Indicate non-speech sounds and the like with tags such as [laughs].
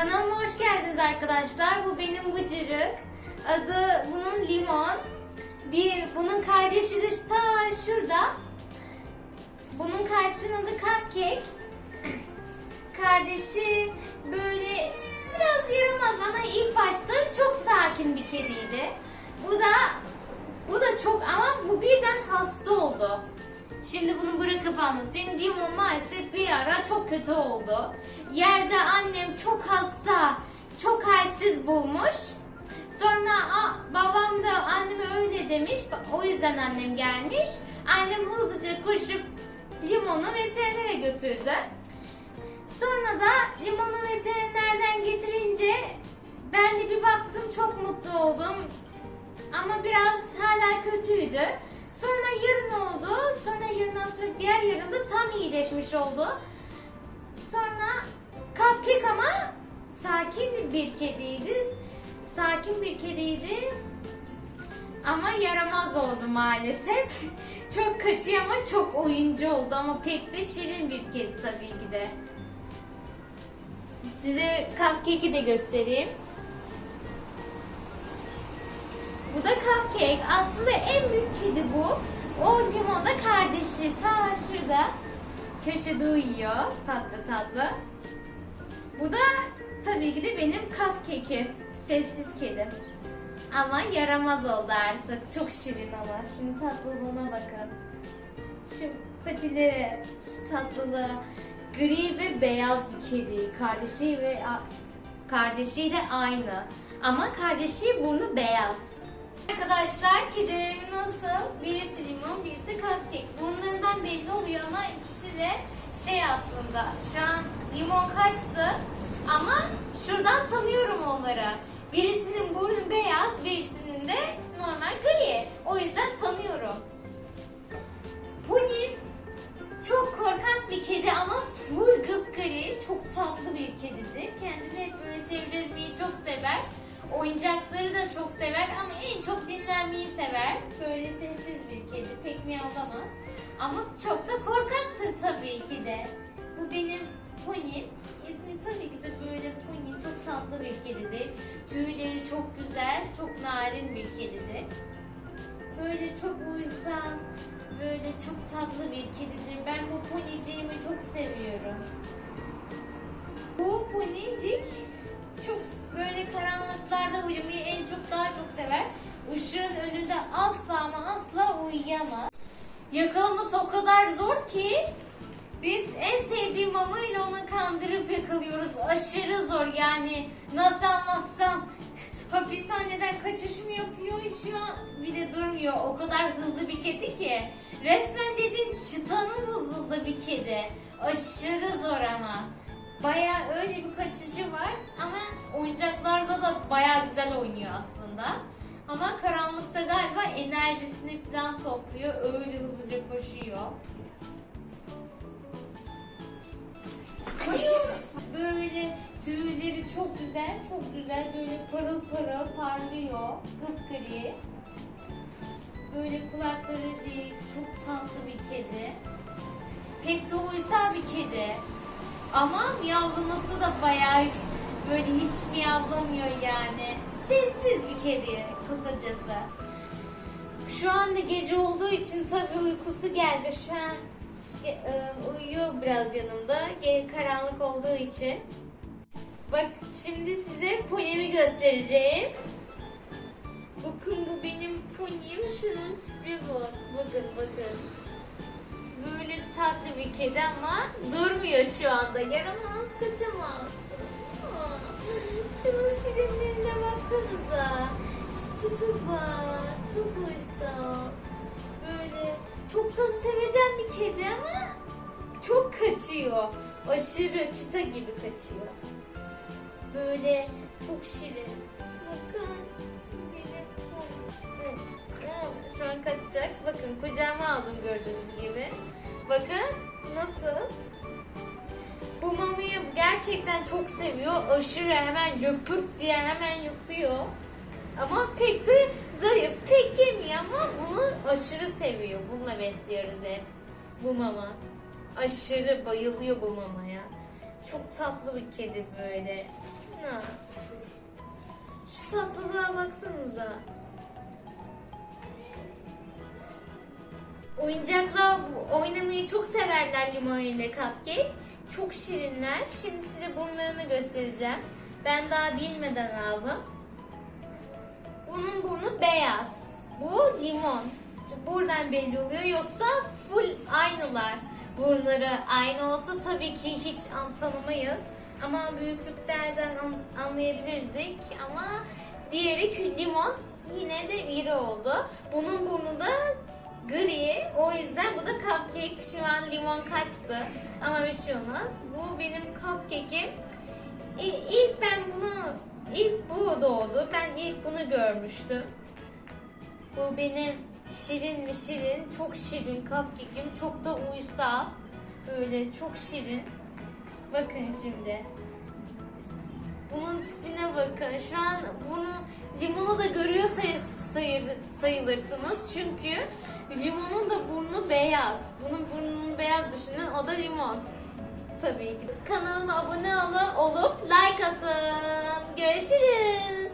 Kanalıma hoş geldiniz arkadaşlar. Bu benim Bıcırık. Adı bunun Limon. Diye, bunun kardeşi de ta şurada. Bunun kardeşinin adı Cupcake. [coughs] Kardeşi böyle biraz yaramaz ama ilk başta çok sakin bir kediydi. Bu da bu da çok ama bu birden hasta oldu. Şimdi bunu bırakıp anlatayım. Dimon maalesef bir ara çok kötü oldu. Yerde annem çok hasta, çok kalpsiz bulmuş. Sonra a, babam da anneme öyle demiş. O yüzden annem gelmiş. Annem hızlıca koşup limonu veterinere götürdü. Sonra da limonu veterinerden getirince ben de bir baktım çok mutlu oldum. Ama biraz hala kötüydü. Sonra yarın oldu. Sonra yarından sonra diğer yarın da tam iyileşmiş oldu. Sonra Cupcake ama sakin bir kediydi. Sakin bir kediydi. Ama yaramaz oldu maalesef. [laughs] Çok kaçıyor ama çok oyuncu oldu ama pek de şirin bir kedi tabii ki de. Size Cupcake'i de göstereyim. Bu da Cupcake. Aslında en büyük kedi bu. O limon da kardeşi. Ta şurada. Köşede uyuyor. Tatlı tatlı. Bu da tabii ki de benim Cupcake'im. Sessiz kedi. Ama yaramaz oldu artık. Çok şirin ama. Şimdi tatlılığına bakın. Şu patileri, şu tatlılığı. Gri ve beyaz bir kedi. Kardeşi ve kardeşiyle aynı. Ama kardeşi burnu beyaz. Arkadaşlar kedilerim nasıl? Birisi limon, birisi cupcake. Burnlarından belli oluyor ama ikisi de şey aslında. Şu an limon kaçtı ama şuradan tanıyorum onları. Birisinin burnu beyaz, birisinin de normal gri. O yüzden tanıyorum. Pony çok korkak bir kedi ama full gıpgri, çok tatlı bir kedidir. Kendini hep böyle sevdirmeyi çok sever. Oyuncakları da çok sever ama en çok dinlenmeyi sever. Böyle sessiz bir kedi, pek miyavlamaz. Ama çok da korkaktır tabii ki de. Bu benim Pony. İsmi tabii ki de böyle Pony, çok tatlı bir kedidir. Tüyleri çok güzel, çok narin bir kedidir. Böyle çok uysal, böyle çok tatlı bir kedidir. Ben bu poniciğimi çok seviyorum. Bu ponicik çok uyumayı en çok daha çok sever. Işığın önünde asla ama asla uyuyamaz. Yakalaması o kadar zor ki biz en sevdiğim mamayla onu kandırıp yakalıyoruz. Aşırı zor yani. Nasıl anlatsam hapishaneden kaçış yapıyor şu bir de durmuyor. O kadar hızlı bir kedi ki. Resmen dediğin çıtanın hızında bir kedi. Aşırı zor ama. Baya öyle bir kaçışı var ama oyuncaklarda da baya güzel oynuyor aslında. Ama karanlıkta galiba enerjisini falan topluyor. Öyle hızlıca koşuyor. Böyle tüyleri çok güzel, çok güzel. Böyle parıl parıl parlıyor. Gıpgri. Böyle kulakları değil, çok tatlı bir kedi. Pek de uysal bir kedi. Ama miyavlaması da bayağı böyle hiç miyavlamıyor yani. Sessiz bir kedi kısacası. Şu anda gece olduğu için tabii uykusu geldi. Şu an e, e, uyuyor biraz yanımda. Karanlık olduğu için. Bak şimdi size ponimi göstereceğim. Bakın bu benim ponim. Şunun tipi bu. Bakın bakın. Tatlı bir kedi ama durmuyor şu anda. Yaramaz kaçamaz. Şunun şirinliğine baksanıza. Şu tipi bak. Çok uysal. Böyle çok da sevecen bir kedi ama çok kaçıyor. Aşırı çita gibi kaçıyor. Böyle çok şirin. Bakın. Benim Şu an kaçacak. Bakın kucağıma aldım gördüğünüz gibi. Bakın nasıl? Bu mamayı gerçekten çok seviyor. Aşırı hemen löpürt diye hemen yutuyor. Ama pek de zayıf. Pek yemiyor ama bunu aşırı seviyor. Bununla besliyoruz hep. Bu mama. Aşırı bayılıyor bu mamaya. Çok tatlı bir kedi böyle. Defna. Şu tatlılığa baksanıza. Oyuncakla oynamayı çok severler limon ile cupcake. Çok şirinler. Şimdi size burunlarını göstereceğim. Ben daha bilmeden aldım. Bunun burnu beyaz. Bu limon. Buradan belli oluyor. Yoksa full aynılar. Burunları aynı olsa tabii ki hiç an- tanımayız. Ama büyüklüklerden an- anlayabilirdik. Ama diğeri limon yine de iri oldu. Bunun burnu da gri. O yüzden bu da cupcake. Şu an limon kaçtı. Ama bir şey olmaz. Bu benim cupcake'im. İlk ben bunu, ilk bu doğdu. Ben ilk bunu görmüştüm. Bu benim şirin mi şirin, çok şirin cupcake'im. Çok da uysal. Böyle çok şirin. Bakın şimdi. Bunun tipine bakın. Şu an bunu limonu da görüyor sayı, sayı- sayılırsınız. Çünkü Limonun da burnu beyaz. Bunun burnunu beyaz düşünün. O da limon. Tabii ki. Kanalıma abone olup like atın. Görüşürüz.